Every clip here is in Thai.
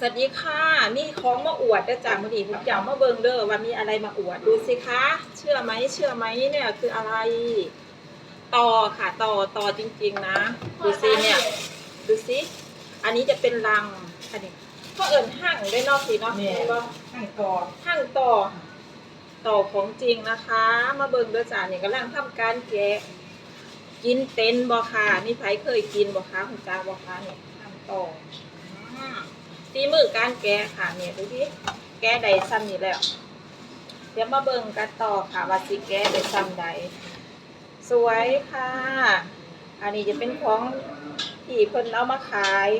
สวัสดีค่ะนี่ของมาอวดเด้อจ้ามื้อนี้ผมจะเอามาเบิ่งเด้อว่ามีอะไรมาอวดดูสิคะ เชื่อไหมเชื่อไหมเนี่ยคืออะไร ต่อค่ะต่อต่อจริง ๆ นะ ดูสิเนี่ย ดูสิอันนี้จะเป็นรังอันนี้ก็เอิญหั่งได้เนอกสิเนาะแม่เห็นบ่ข้างต่อหั่งต่อ ต่อของจริงนะคะ มาเบิ่งเด้อจ้านี่กำลังทำการแกะ กินเป็นบ่ค่ะนี่ไผเคยกินบ่คะคุณจ้าบ่คะเนี่ยหั่งต่อ อืมตีมือการแกะค่ะเนี่ยดูสิแกะได้ซ้ำนี่แล้ว เดี๋ยวมาเบิ่งกันต่อค่ะว่าสิแกะได้ซ้ำใด สวยค่ะ อันนี้จะเป็นของที่เพิ่นเอามาขาย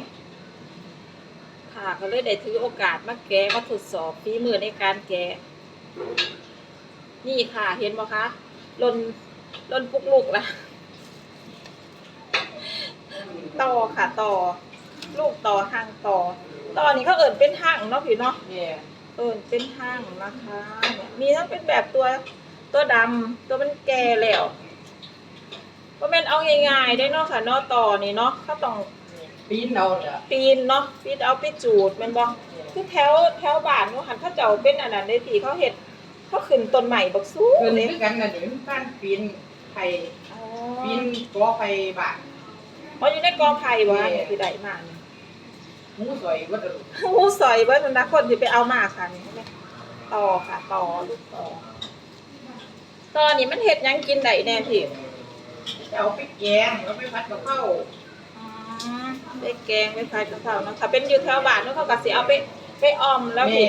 ค่ะก็เลยได้ถือโอกาสมาแกะมาทดสอบฝีมือในการแกะนี่ค่ะเห็นไหมคะลนลนปุกลูกละต่อค่ะต่อ ลูกต่อห่างต่อ ต่อนี้เขาเอิญเป็นห่างเนาะพี่เนาะแม่เอิญเป็นห่างนะคะเนี่ยมีทั้งเป็นแบบตัวตัวดำตัวมันแก่แล้วก็เป็นเอาง่ายๆได้เนาะค่ะเนาะต่อนี่เนาะเขาต้องปีนเอาจ้ะปีนเนาะปีนเอาไปจูดแมันบอกคือแถวแถวบ้านเนาะหันเขาเจ้าเป็นอันนั้นได้ทีเขาเห็ดเขาขึ้นต้นใหม่บักสู้เพิ่นเลยคือกันน่ะนี่มันบ้านปีนไผ่อ๋อปีนกอไผ่บ้าน เพราะอยู่ในกอไผ่วะแม่เนี่ยคือได้มาเนี่ย หมูสวยวัดดุหูสอยเบิ้ลนะคนที่ไปเอามาค่ะนี่เห็นไหมต่อค่ะต่อลูกต่อต่อนี่มันเห็ดหยังกินได้แน่พี่จะเอาไปแกงแล้วไปผัดกับข้าวอืมไปแกงไปผัดกะเพราเนาะถ้าเป็นอยู่แถวบ้านเนาะเขาก็สิเอาไปไปออมแล้วแม่พี่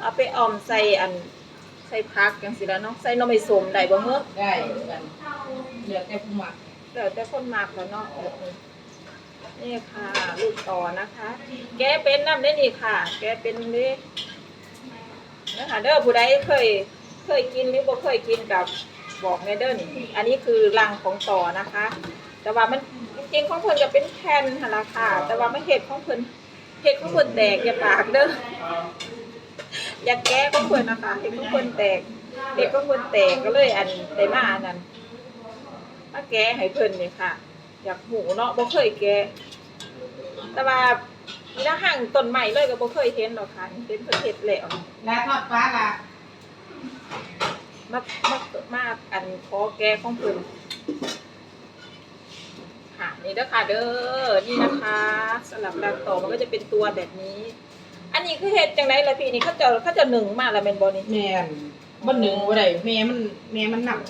เอาไปออมใส่อันใส่พักจังสิแล้วเนาะใส่หนมไม่สมได้บ่เฮ้อได้กันเลือกแต่ผู้มัก แล้วแต่คนมากแล้วเนาะแบบ นี่ค่ะลูกต่อนะคะ แกเป็นน้ำได้นี่ค่ะ แกเป็นนี่นะคะเด้อผู้ใดเคยเคยกินหรือบ่เคยกินกับบอกในเด้อนี่อันนี้คือรังของต่อนะคะ แต่ว่ามันจริงๆของเพิ่นจะเป็นแผ่นหั่นล่ะค่ะ แต่ว่าไม่เห็ดของเพิ่นเห็ดของเพิ่นแตกอย่าปากเด้ออยากแก้ของเพิ่นนะคะเห็ดของเพิ่นแตกเห็ดของเพิ่นแตกก็เลยอันได้มาอันนั้นมาแก้ให้เพิ่นนี่ค่ะ อยากหูเนาะบ่เคยแก้ แต่ว่ามีหน้าห่างต้นใหม่เลยก็บ่เคยเห็นหรอกค่ะเห็นเพิ่นเฮ็ดแล้วแล้วทอดปลาล่ะมามามาอันขอแก้ของเพิ่นค่ะนี่เด้อค่ะเด้อนี่นะคะสำหรับดังต่อมันก็จะเป็นตัวแบบนี้ อันนี้คือเฮ็ดจังไดล่ะพี่นี่เขาจะเขาจะหนึ่งมาแล้วแม่นบ่นี่แม่นบ่หนึ่งบ่ได้แม่มันแม่มันหนัก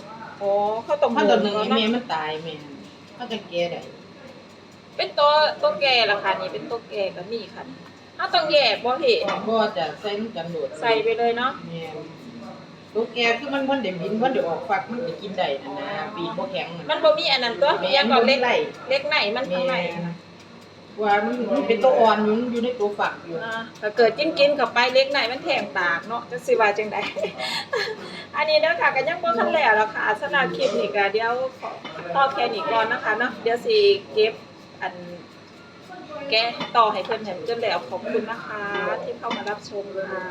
อ๋อเขาต้องถ้าตัวหนึ่งเนาะแม่มันตายแม่นเขาจะแก่ได้ เป็นตัวตัวแก่ละค่ะนี่เป็นตัวแก่ก็มีค่ะถ้าต้องแยกบ่พี่บ่จะใส่มันกันโดดใส่ไปเลยเนาะแม่นตัวแก่คือมันบ่ได้บินบ่ได้ออกฝักมันก็กินได้นั่นนะปีกบ่แข็งมันบ่มีอันนั้นตัวแม่ยังก่อนเล็กไหลเล็กไหนมันข้างในว่ามันมันเป็นตัวอ่อนอยู่มันอยู่ในตัวฝักอยู่อ่าถ้าเกิดกินกินเข้าไปเล็กไหนมันแทงปากเนาะจะสิว่าจังไดอันนี้เด้อค่ะก็ยังบ่ทันแล้วล่ะค่ะสำหรับคลิปนี้ก็เดี๋ยวขอต่อแค่นี้ก่อนนะคะเนาะเดี๋ยวสิเก็บ อันแก้ต่อให้เพื่อนเห็นจนแล้วขอบคุณนะคะ ที่เข้ามารับชมค่ะ